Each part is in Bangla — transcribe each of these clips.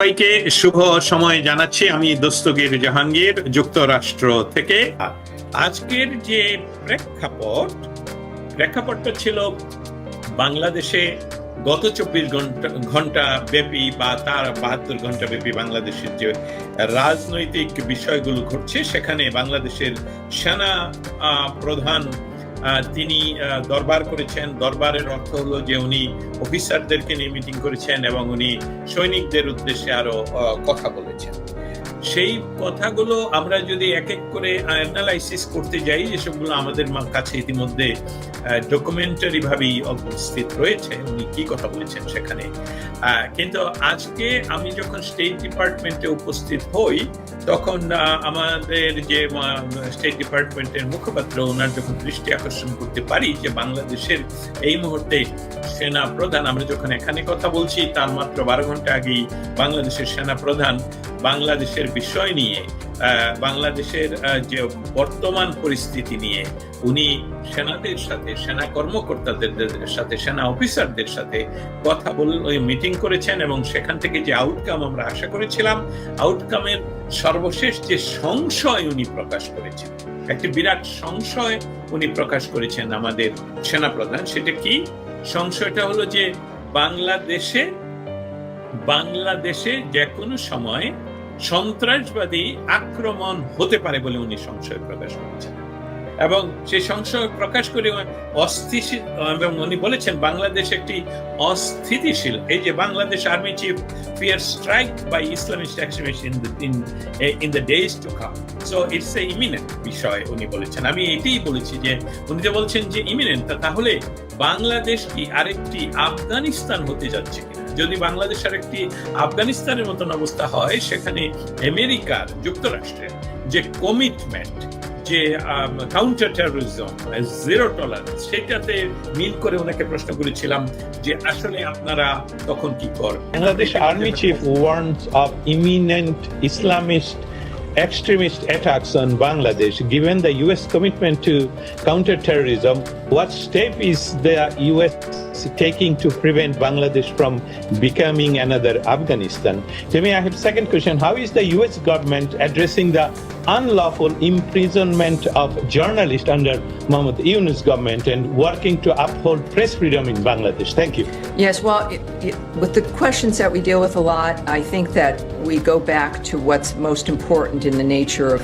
সবাইকে শুভ সময় জানাচ্ছি আমি দস্তগীর জাহাঙ্গীর, যুক্তরাষ্ট্র থেকে। আজকের যে প্রেক্ষাপট, প্রেক্ষাপটটা ছিল বাংলাদেশে গত চব্বিশ ঘণ্টা ঘণ্টা ব্যাপী বা তার বাহাত্তর ঘণ্টা ব্যাপী বাংলাদেশের যে রাজনৈতিক বিষয়গুলো ঘটছে, সেখানে বাংলাদেশের সেনা প্রধান তিনি দরবার করেছেন। দরবারের অর্থ হলো যে উনি অফিসারদেরকে নিয়ে মিটিং করেছেন এবং উনি সৈনিকদের উদ্দেশ্যে আরও কথা বলেছেন। সেই কথাগুলো আমরা যদি এক এক করে অ্যানালাইসিস করতে যাই যেসবগুলো আমাদের কাছে ইতিমধ্যে ডকুমেন্টারি ভাবেই উপস্থিত রয়েছে। উনি কি কথা বলেছেন সেখানে। কিন্তু আজকে আমি যখন স্টেট ডিপার্টমেন্টে উপস্থিত হই, তখন আমাদের যে স্টেট ডিপার্টমেন্টের মুখপাত্র, ওনার যখন দৃষ্টি আকর্ষণ করতে পারি যে, বাংলাদেশের এই মুহূর্তে সেনা প্রধান, আমরা যখন এখানে কথা বলছি, তার মাত্র বারো ঘণ্টা আগেই বাংলাদেশের সেনা প্রধান, বাংলাদেশের বিষয় নিয়ে বাংলাদেশের যে বর্তমান পরিস্থিতি নিয়ে, উনি সেনাদের সাথে, সেনা কর্মকর্তাদের সাথে, সেনা অফিসারদের সাথে কথা বল মিটিং করেছেন এবং সেখান থেকে যে আউটকাম আমরা আশা করেছিলাম আউটকামের সর্বশেষ যে সংশয় উনি প্রকাশ করেছেন, একটি বিরাট সংশয় উনি প্রকাশ করেছেন আমাদের সেনাপ্রধান, সেটা কি? সংশয়টা হলো যে বাংলাদেশে বাংলাদেশে যে কোনো সময় সন্ত্রাসবাদী আক্রমণ হতে পারে বলে উনি সংশয় প্রকাশ করেছেন। এবং সেই সংশয় প্রকাশ করে অস্থিতিশীল এবং উনি বলেছেন, বাংলাদেশ একটি অস্থিতিশীল, এই যে Bangladesh army chief fear strike by Islamist extremist in in the days to come. So it's a imminent বিষয়, উনি বলেছেন। আমি এটাই বলেছি যে, উনি যে বলছেন যে ইমিনেন্ট তাহলে বাংলাদেশ কি আরেকটি আফগানিস্তান হতে যাচ্ছে যদি বাংলাদেশের একটি আফগানিস্তানের মতন অবস্থা হয় সেখানে আমেরিকার যুক্তরাষ্ট্রের যে কমিটমেন্ট যে কাউন্টার টেররিজম জিরো টলারেন্স সেটাতে মিল করে ওনাকে প্রশ্ন করেছিলাম যে আসলে আপনারা তখন কি কর Bangladesh army chief warns of imminent Islamist extremist attacks on bangladesh. Given the u.s commitment to counter-terrorism what step is the u.s taking to prevent Bangladesh from becoming another Afghanistan? Jimmy, I have second question. How is the U.S. government addressing the unlawful imprisonment of journalists under Mohammad Yunus government and working to uphold press freedom in Bangladesh? Thank you. Yes, well, it, it, with the questions that we deal with a lot, I think that we go back to what's most important in the nature of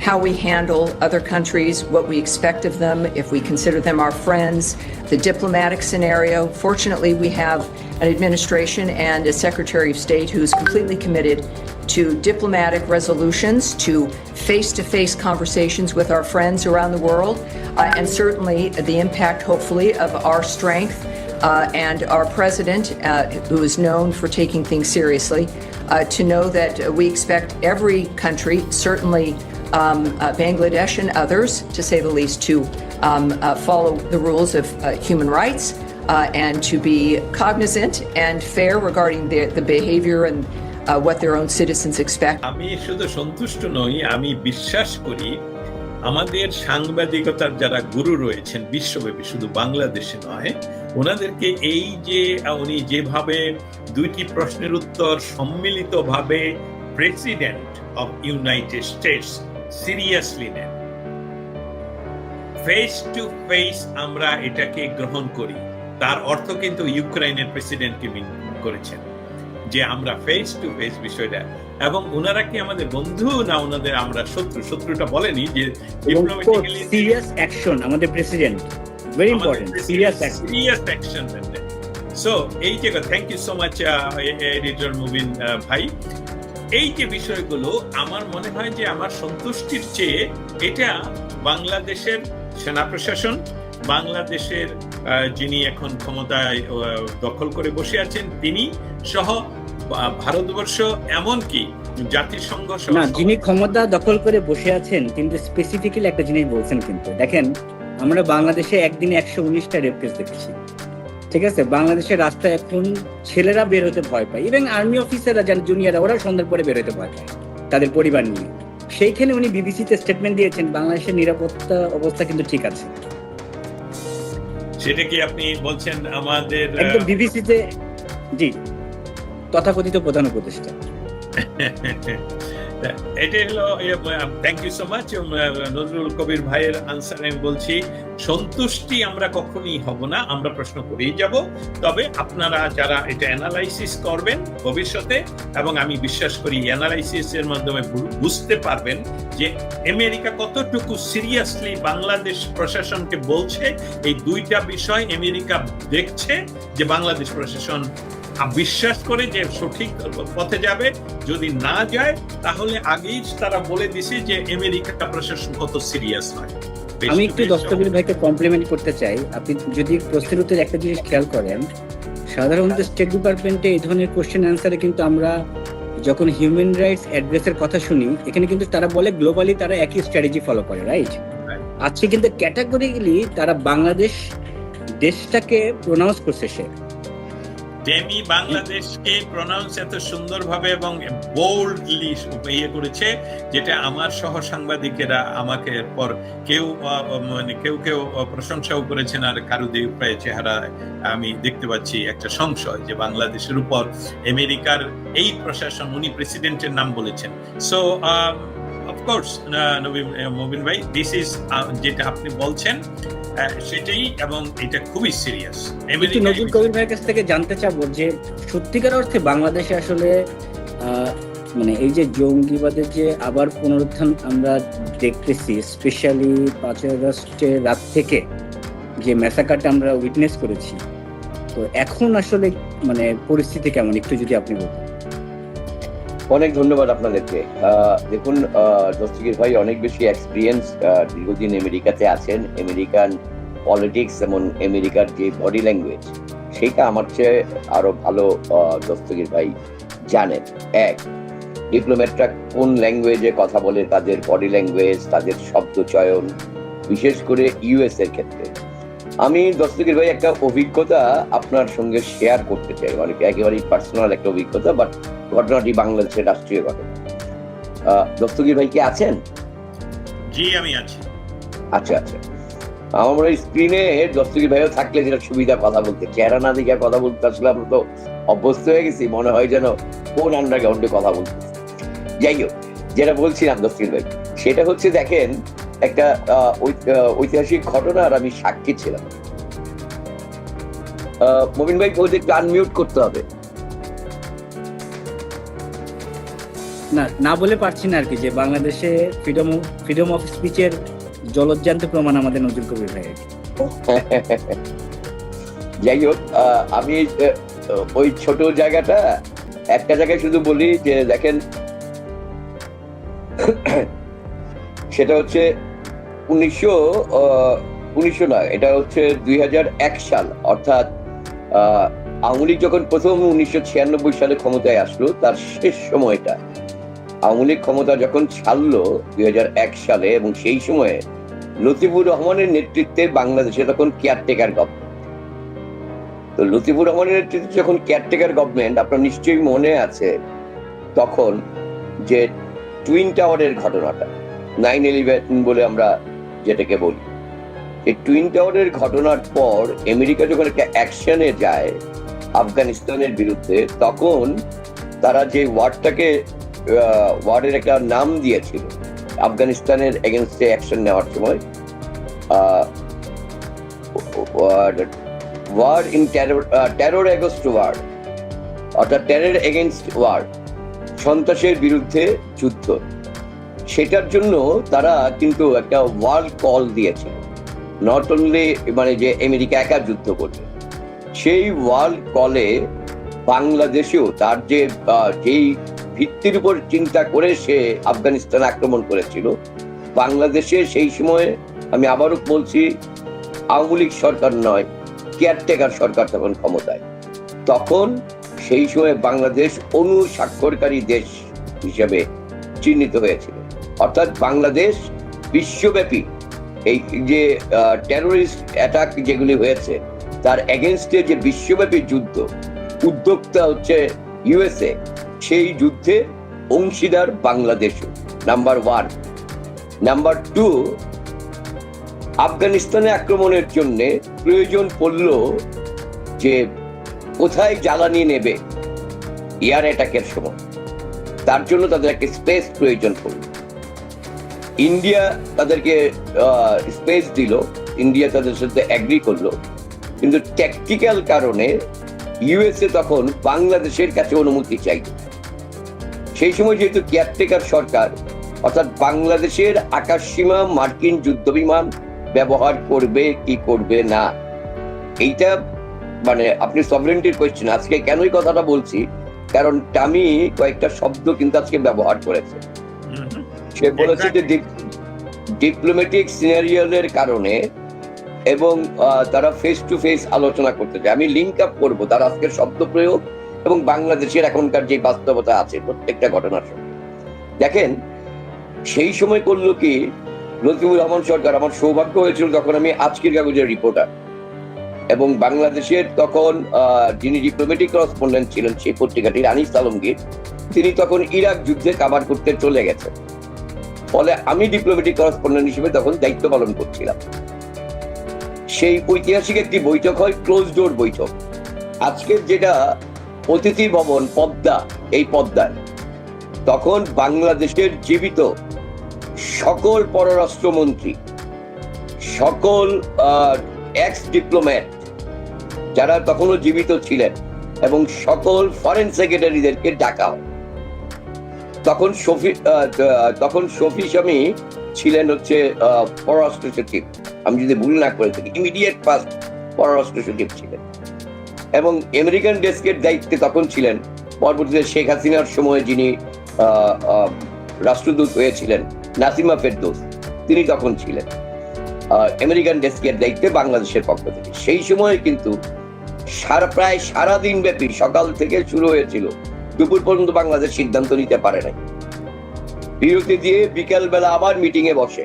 how we handle other countries, what we expect of them, if we consider them our friends, the diplomatic scenario. Fortunately, we have an administration and a Secretary of State who's completely committed to diplomatic resolutions, to face to face conversations with our friends around the world, uh, and certainly the impact, hopefully, of our strength uh, and our president, uh, who is known for taking things seriously, uh, to know that we expect every country, certainly um, uh, Bangladesh and others, to say the least, to um, uh, follow the rules of uh, human rights uh, and to be cognizant and fair regarding the, the behavior and uh, what their own citizens expect. আমি শুধু সন্তুষ্ট নই আমি বিশ্বাস করি আমাদের সাংবাদিকতার যারা গুরু রয়েছেন বিশ্বব্যাপী শুধু বাংলাদেশে নয় ওনাদেরকে এই যে আহ, উনি যেভাবে দুইটি প্রশ্নের উত্তর সম্মিলিতভাবে president of United states seriously নেন। ফেস টু ফেস আমরা এটাকে গ্রহণ করি। তার অর্থ কিন্তু ইউক্রেনের প্রেসিডেন্টকে মিন করেছেন যে আমরা ফেস টু ফেস বিষয়টা এবং ওনারা কি আমাদের বন্ধু না ওনাদের আমরা শত্রু? শত্রুটা বলেনি যে সিরিয়াস অ্যাকশন আমাদের president very important serious action serious action so এই যে thank you so much editor Mubin ভাই। এই যে বিষয়গুলো আমার মনে হয় যে আমার সন্তুষ্টির চেয়ে এটা বাংলাদেশের সেনা প্রশাসন বাংলাদেশের যিনি এখন ক্ষমতায় দখল করে বসে আছেন তিনি সহ ভারতবর্ষ এমনকি জাতিসংঘ না যিনি ক্ষমতা দখল করে বসে আছেন কিন্তু স্পেসিফিক্যালি একটা জিনিস বলছেন কিন্তু। দেখেন আমরা বাংলাদেশে একদিনে একশো উনিশটা রেপ কেস দেখেছি। ঠিক আছে? বাংলাদেশের রাস্তায় এখন ছেলেরা বের হতে ভয় পায়। ইভেন আর্মি অফিসাররা যারা জুনিয়ররা ওরা সন্ধ্যার পরে বের হতে ভয় পায় তাদের পরিবার নিয়ে। সেইখানে উনি বিবিসিতে স্টেটমেন্ট দিয়েছেন বাংলাদেশের নিরাপত্তা অবস্থা কিন্তু ঠিক আছে। সেটা কি আপনি বলছেন আমাদের একদম বিবিসিতে জি তথাকথিত প্রধান উপদেষ্টা। এটা হলো thank you so much Nazrul Kabir ভাইয়ের আনসার আমি বলছি, সন্তুষ্টি আমরা কখনই হব না, আমরা প্রশ্ন করেই যাব। তবে আপনারা যারা এটা অ্যানালাইসিস করবেন ভবিষ্যতে, এবং আমি বিশ্বাস করি অ্যানালাইসিস এর মাধ্যমে বুঝতে পারবেন যে আমেরিকা কতটুকু সিরিয়াসলি বাংলাদেশ প্রশাসনকে বলছে, এই দুইটা বিষয় আমেরিকা দেখছে যে বাংলাদেশ প্রশাসন বিশ্বাস করে যে সঠিক পথে যাবে। যদি না যায় তাহলে আগেই তারা বলে দিছে যে আমেরিকা প্রশাসন কত সিরিয়াস নয় আমি একটু দস্তগীর ভাইকে কমপ্লিমেন্ট করতে চাই। আপনি যদি প্রশ্নের উত্তরে একটা জিনিস খেয়াল করেন সাধারণত স্টেট ডিপার্টমেন্টে এই ধরনের কোশ্চেন অ্যান্সারে কিন্তু আমরা যখন হিউম্যান রাইটস অ্যাড্রেসের কথা শুনি এখানে কিন্তু তারা বলে গ্লোবালি তারা একই স্ট্র্যাটেজি ফলো করে রাইট আজকে কিন্তু ক্যাটাগরিক্যালি তারা বাংলাদেশ দেশটাকে প্রোনাউন্স করছে সে। ডেমি বাংলাদেশকে প্রনাউন্স এত সুন্দরভাবে এবং বোল্ডলি ইয়ে করেছে, যেটা আমার সহ সাংবাদিকেরা আমাকে পর কেউ মানে কেউ কেউ প্রশংসাও করেছেন আর কারও দিয়ে প্রায় চেহারা আমি দেখতে পাচ্ছি একটা সংশয় যে বাংলাদেশের উপর আমেরিকার এই প্রশাসন, উনি প্রেসিডেন্টের নাম বলেছেন। সো অফকোর্স নবীন মবিন ভাই দিস ইজ যেটা আপনি বলছেন সেটাই এবং এটা খুবই সিরিয়াস একটু নজরুল কবির ভাইয়ের কাছ থেকে জানতে চাবো যে সত্যিকার অর্থে বাংলাদেশে আসলে মানে এই যে জঙ্গিবাদের যে আবার পুনরুত্থান আমরা দেখতেছি স্পেশালি পাঁচই আগস্টের রাত থেকে যে ম্যাসাকারটা আমরা উইটনেস করেছি তো এখন আসলে মানে পরিস্থিতি কেমন? একটু যদি আপনি বলতেন। অনেক ধন্যবাদ আপনাদেরকে। দেখুন দস্তগীর ভাই অনেক বেশি এক্সপিরিয়েন্স দীর্ঘদিন আমেরিকাতে আছেন। আমেরিকান পলিটিক্স এবং আমেরিকার যে বডি ল্যাঙ্গুয়েজ সেটা আমার চেয়ে আরও ভালো দস্তগীর ভাই জানেন। এক ডিপ্লোম্যাটরা কোন ল্যাঙ্গুয়েজে কথা বলে, তাদের বডি ল্যাঙ্গুয়েজ তাদের শব্দ চয়ন, বিশেষ করে ইউএস এর ক্ষেত্রে। আমি দস্তগীর ভাই একটা অভিজ্ঞতা আপনার সঙ্গে শেয়ার করতে চাই। মানে একেবারেই পার্সোনাল একটা অভিজ্ঞতা বাট ঘটনাটি বাংলাদেশের রাষ্ট্রীয় ঘটনা। দস্তগীর ভাই কি আছেন? জি আমি আছি। আচ্ছা আচ্ছা। আমার স্ক্রিনে দস্তগীর ভাইও থাকলে যেটা সুবিধা কথা বলতে চেহারা না দিকে কথা বলতে আসলে আমরা তো অভ্যস্ত হয়ে গেছি মনে হয় যেন কোন আন্ডারগ্রাউন্ডে কথা বলতে। যাই হোক যেটা বলছিলাম দস্তগীর ভাই সেটা হচ্ছে দেখেন একটা ঐতিহাসিক ঘটনার আমি সাক্ষী ছিলাম। আহ, ভাই একটু আনমিউট করতে হবে। না না বলে পারছি না আর কি যে বাংলাদেশে ফ্রিডম ফ্রিডম অফ স্পিচের জলজ্জান্ত প্রমাণ আমাদের নজরুল কবির ভাই যাই হোক আহ, আমি ওই ছোট জায়গাটা একটা জায়গায় শুধু বলি যে দেখেন সেটা হচ্ছে উনিশশো উনিশশো নয় এটা হচ্ছে দুই হাজার এক সাল। অর্থাৎ আওয়ামী লীগ যখন প্রথম উনিশশো ছিয়ানব্বই সালে ক্ষমতায় আসলো, তার শেষ সময়টা, আওয়ামী লীগ ক্ষমতা যখন ছাড়লো দুই হাজার এক সালে এবং সেই সময়ে লতিফুর রহমানের নেতৃত্বে বাংলাদেশে তখন কেয়ারটেকার গভর্নমেন্ট তো লতিফুর রহমানের নেতৃত্বে যখন কেয়ারটেকার গভর্নমেন্ট আপনার নিশ্চয়ই মনে আছে তখন যে টুইন টাওয়ারের ঘটনাটা। নাইন ইলেভেন বলে আমরা যেটাকে বলি। এই টুইন টাওয়ারের ঘটনার পর আমেরিকা যখন একটা অ্যাকশনে যায় আফগানিস্তানের বিরুদ্ধে, তখন তারা যে ওয়ার্ডটাকে ওয়ার্ডের একটা নাম দিয়েছিল, আফগানিস্তানের এগেনস্টে অ্যাকশন নেওয়ার সময় war in terror against war অর্থাৎ টেরর এগেনস্ট ওয়ার সন্ত্রাসের বিরুদ্ধে যুদ্ধ। সেটার জন্য তারা কিন্তু একটা ওয়ার্ল্ড কল দিয়েছিল নট অনলি মানে যে আমেরিকা একা যুদ্ধ করবে, সেই ওয়ার্ল্ড কলে বাংলাদেশেও তার যে যেই ভিত্তির উপর চিন্তা করে সে আফগানিস্তান আক্রমণ করেছিল, বাংলাদেশে সেই সময়ে আমি আবারও বলছি, আওয়ামী লীগ সরকার নয় কেয়ারটেকার সরকার তখন ক্ষমতায়। তখন সেই সময় বাংলাদেশ অনুস্বাক্ষরকারী দেশ হিসেবে চিহ্নিত হয়েছিল। অর্থাৎ বাংলাদেশ বিশ্বব্যাপী এই যে টেরোরিস্ট অ্যাটাক যেগুলি হয়েছে, তার এগেনস্টে যে বিশ্বব্যাপী যুদ্ধ, উদ্যোক্তা হচ্ছে ইউএসএ সেই যুদ্ধে অংশীদার Bangladesh number one number two আফগানিস্তানে আক্রমণের জন্য প্রয়োজন পড়ল যে কোথায় জ্বালানি নেবে এয়ার অ্যাটাকের সময়। তার জন্য তাদের একটা স্পেস প্রয়োজন পড়ল ইন্ডিয়া তাদেরকে স্পেস দিল। ইন্ডিয়া তাদের সাথে অ্যাগ্রি করল। কিন্তু ট্যাকটিক্যাল কারণে ইউএসএ তখন বাংলাদেশের কাছে অনুমতি চাই সেই সময় যেহেতু কেয়ারটেকার সরকার, অর্থাৎ বাংলাদেশের আকাশসীমা মার্কিন যুদ্ধবিমান ব্যবহার করবে কি করবে না, এইটা মানে আপনি সভরেন্টির কোয়েশ্চেন আজকে কেনই কথাটা বলছি কারণ টামি কয়েকটা শব্দ কিন্তু আজকে ব্যবহার করেছে। সে বলেছে যে ডিপ্লোম্যাটিক সিনারিয়ালের কারণে এবং তারা ফেস টু ফেস আলোচনা করতে চায়। আমি লিঙ্ক আপ করব তার আজকের শব্দ প্রয়োগ এবং বাংলাদেশের এখনকার যে বাস্তবতা আছে প্রত্যেকটা ঘটনার সঙ্গে। দেখেন সেই সময় করল কি নজিবুর রহমান সরকার আমার সৌভাগ্য হয়েছিল তখন আমি আজকের কাগজের রিপোর্টার এবং বাংলাদেশের তখন যিনি ডিপ্লোম্যাটিক করসপন্ডেন্ট ছিলেন সেই পত্রিকাটির আনিস আলমগীর তিনি তখন ইরাক যুদ্ধে কাবার করতে চলে গেছেন। ফলে আমি ডিপ্লোম্যাটিক করসপন্ডেন্ট হিসেবে তখন দায়িত্ব পালন করছিলাম। সেই ঐতিহাসিক একটি বৈঠক হয় ক্লোজ ডোর বৈঠক। আজকের যেটা অতিথি ভবন, পদ্মা, এই পদ্মায় তখন বাংলাদেশের জীবিত সকল পররাষ্ট্রমন্ত্রী, সকল এক্স ডিপ্লোম্যাট যারা তখনও জীবিত ছিলেন এবং সকল ফরেন সেক্রেটারিদেরকে ডাকা হয়। তখন শফি তখন শফি স্বামী ছিলেন হচ্ছে পররাষ্ট্র সচিব। আমি যদি ভুল না করে থাকি ইমিডিয়েট ফার্স্ট পররাষ্ট্র সচিব ছিলেন। এবং আমেরিকান ডেস্কের দায়িত্বে তখন ছিলেন, পরবর্তীতে শেখ হাসিনার সময় যিনি রাষ্ট্রদূত হয়েছিলেন, নাসিমা ফেরদৌস, তিনি তখন ছিলেন। আমেরিকান ডেস্কের দায়িত্বে বাংলাদেশের পক্ষ থেকে। সেই সময় কিন্তু সারা প্রায় সারা দিন ব্যাপী সকাল থেকে শুরু হয়েছিল। দুপুর পর্যন্ত বাংলাদেশ সিদ্ধান্ত নিতে পারে নাই। বিরতি দিয়ে বিকাল বেলা আবার মিটিং এ বসে।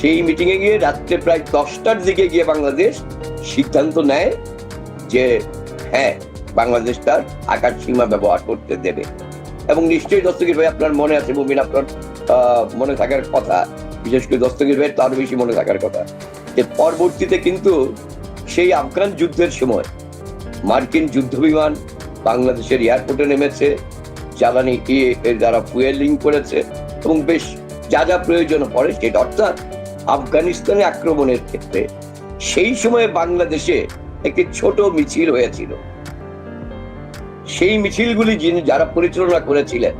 সেই মিটিং এ গিয়ে রাত্রে প্রায় দশটার দিকে গিয়ে বাংলাদেশ সিদ্ধান্ত নেয় যে হ্যাঁ বাংলাদেশ তার আকাশ সীমা ব্যবহার করতে দেবে। এবং নিশ্চয়ই দস্তগীর ভাই আপনার মনে আছে, মুমিন আপনার মনে থাকার কথা। বিশেষ করে দস্তগীর ভাই তার বেশি মনে থাকার কথা। যে পরবর্তীতে কিন্তু সেই আফগান যুদ্ধের সময় মার্কিন যুদ্ধ বিমান বাংলাদেশের এয়ারপোর্টে নেমেছে। জ্বালানি এর দ্বারা ফুয়েলিং করেছে এবং বেশ যা যা প্রয়োজন পড়ে সেটা অর্থাৎ আফগানিস্তানে আক্রমণের ক্ষেত্রে। সেই সময় বাংলাদেশে একটি ছোট মিছিল হয়েছিল। সেই মিছিলগুলি যিনি যারা পরিচালনা করেছিলেন,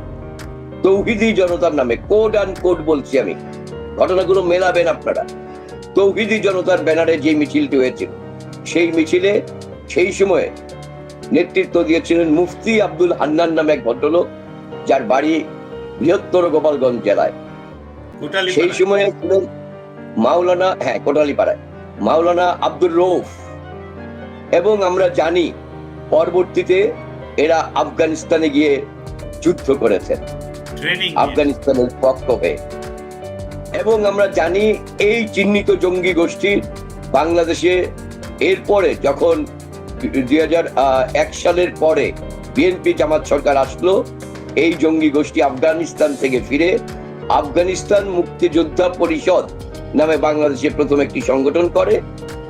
তৌহিদি জনতার নামে কোড অ্যান্ড কোড বলছি আমি, ঘটনাগুলো মেলাবেন আপনারা। তৌহিদি জনতার ব্যানারে যে মিছিলটি হয়েছিল, সেই মিছিলে সেই সময়ে নেতৃত্ব দিয়েছিলেন মুফতি আব্দুল হান্নান নামে এক ভদ্রলোক যার বাড়ি বৃহত্তর গোপালগঞ্জ জেলায়। সেই সময়ে ছিলেন মাওলানা হ্যাঁ কোটালীপাড়ায় মাওলানা আব্দুর রৌফ এবং আমরা জানি পরবর্তীতে এরা আফগানিস্তানে গিয়ে যুদ্ধ করেছেন। আফগানিস্তানের পক্ষ হয়ে। এবং আমরা জানি এই চিহ্নিত জঙ্গি গোষ্ঠীর বাংলাদেশে এরপরে যখন দুই এক সালের পরে বিএনপি জামাত সরকার আসলো। এই জঙ্গি গোষ্ঠী আফগানিস্তান থেকে ফিরে আফগানিস্তান মুক্তিযোদ্ধা পরিষদ নামে বাংলাদেশে প্রথম একটি সংগঠন করে।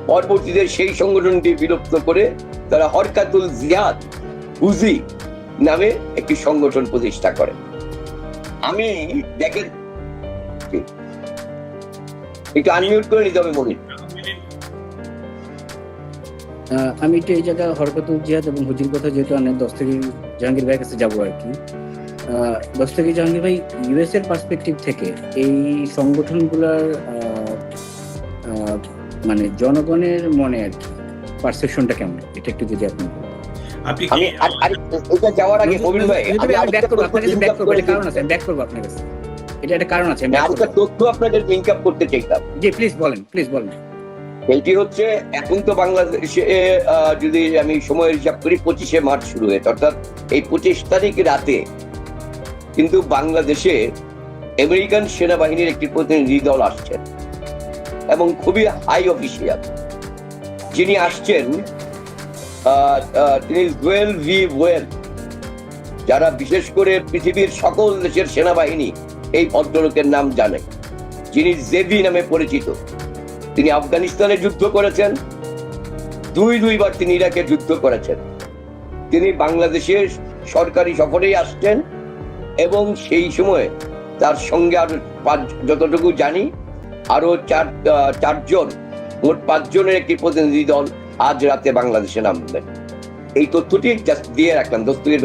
পরবর্তীতে সেই সংগঠনটি বিলুপ্ত করে তারা হরকাতুল জিয়াদ হুজি নামে একটি সংগঠন প্রতিষ্ঠা করে। আমি দেখেন একটু আনমিউট করে নিতে হবে আহ, আমি একটু এই জায়গায় হরকতুল জিহাদ এবং হুজির কথা যেহেতু অনেক দস্তগীর জাহাঙ্গীর ভাইয়ের কাছে যাব আর কি। দস্তগীর জাহাঙ্গীর ভাই ইউএস এর পার্সপেক্টিভ থেকে এই সংগঠনগুলোর মানে জনগণের মনে আর কি পারসেপশনটা কেমন? এটা একটু যদি আপনি কি এটা যাওয়ার আগে মবিন ভাই আমি আমি ব্যাক করব আপনার কাছে ব্যাক করব এটা কারণ আছে ব্যাক করব আপনার কাছে। এটা একটা কারণ আছে আমি আরেকটা তথ্য আপনাদের লিঙ্ক আপ করতে চাইতাম জি প্লিজ বলেন প্লিজ বলেন। এইটি হচ্ছে, এখন তো বাংলাদেশে যদি আমি সময়ের হিসাব করি, পঁচিশে মার্চ শুরু হয়েছে, অর্থাৎ এই পঁচিশ তারিখ রাতে। কিন্তু বাংলাদেশে আমেরিকান সেনাবাহিনীর একটি প্রতিনিধি দল আসছেন, এবং খুবই হাই অফিসিয়াল যিনি আসছেন তিনি জুয়েল ভি ওয়েল যারা বিশেষ করে পৃথিবীর সকল দেশের সেনাবাহিনী এই ভদ্রলোকের নাম জানে। যিনি জেভি নামে পরিচিত। তিনি আফগানিস্তানে যুদ্ধ করেছেন। দুই দুইবার তিনি ইরাকে যুদ্ধ করেছেন। তিনি বাংলাদেশের সরকারি সফরেই আসছেন এবং সেই সময় তার সঙ্গে আরও পাঁচ, যতটুকু জানি, আরও চার চারজন, মোট পাঁচজনের একটি প্রতিনিধি দল আজ রাতে বাংলাদেশে নামবেন। এই তথ্যটি জাস্ট দিয়ে রাখলাম দস্তগীর